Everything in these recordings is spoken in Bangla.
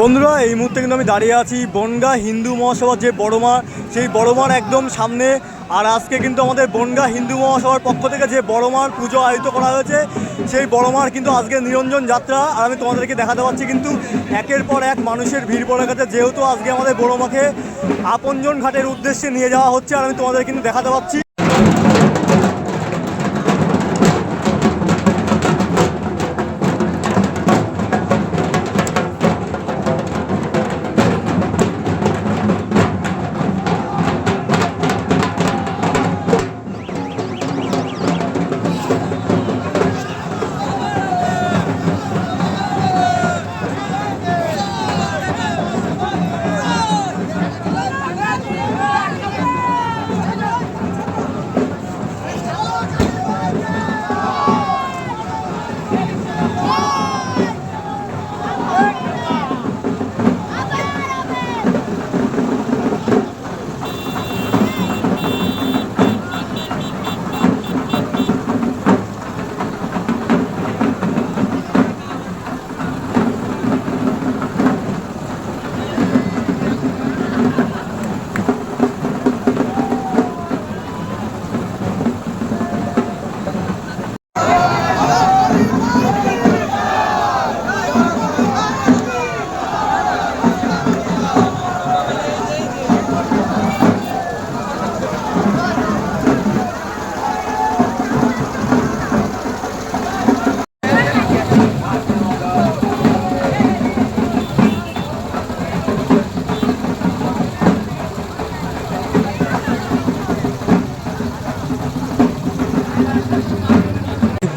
বন্ধুরা, এই মুহূর্তে কিন্তু আমি দাঁড়িয়ে আছি বনগা হিন্দু মহাসভার যে বড় মা সেই বড় মার একদম সামনে। আর আজকে কিন্তু আমাদের বনগা হিন্দু মহাসভার পক্ষ থেকে যে বড় মার পুজো আয়োজিত করা হয়েছে, সেই বড় মার কিন্তু আজকে নিরঞ্জন যাত্রা। আর আমি তোমাদেরকে দেখাতে পাচ্ছি কিন্তু একের পর এক মানুষের ভিড় পড়ে গেছে, যেহেতু আজকে আমাদের বড় মাকে আপনজন ঘাটের উদ্দেশ্যে নিয়ে যাওয়া হচ্ছে। আর আমি তোমাদের কিন্তু দেখাতে পাচ্ছি।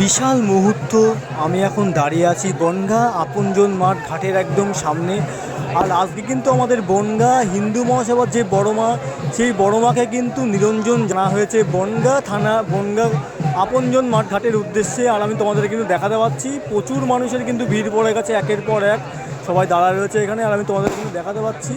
বিশাল মুহূর্ত, আমি এখন দাঁড়িয়ে আছি বনগা আপনজন মাঠ ঘাটের একদম সামনে। আর আজকে কিন্তু আমাদের বনগা হিন্দু মহাসভার যে বড় মা, সেই বড় মাকে কিন্তু নিরঞ্জন জানা হয়েছে। বনগা থানা, বনগা আপনজন মাঠ ঘাটের উদ্দেশ্যে, আর আমি তোমাদের কিন্তু দেখাতে পাচ্ছি। প্রচুর মানুষের কিন্তু ভিড় পড়ে গেছে একের পর এক। সবাই দাঁড়ায় রয়েছে এখানে, আর আমি তোমাদের কিন্তু দেখাতে পাচ্ছি।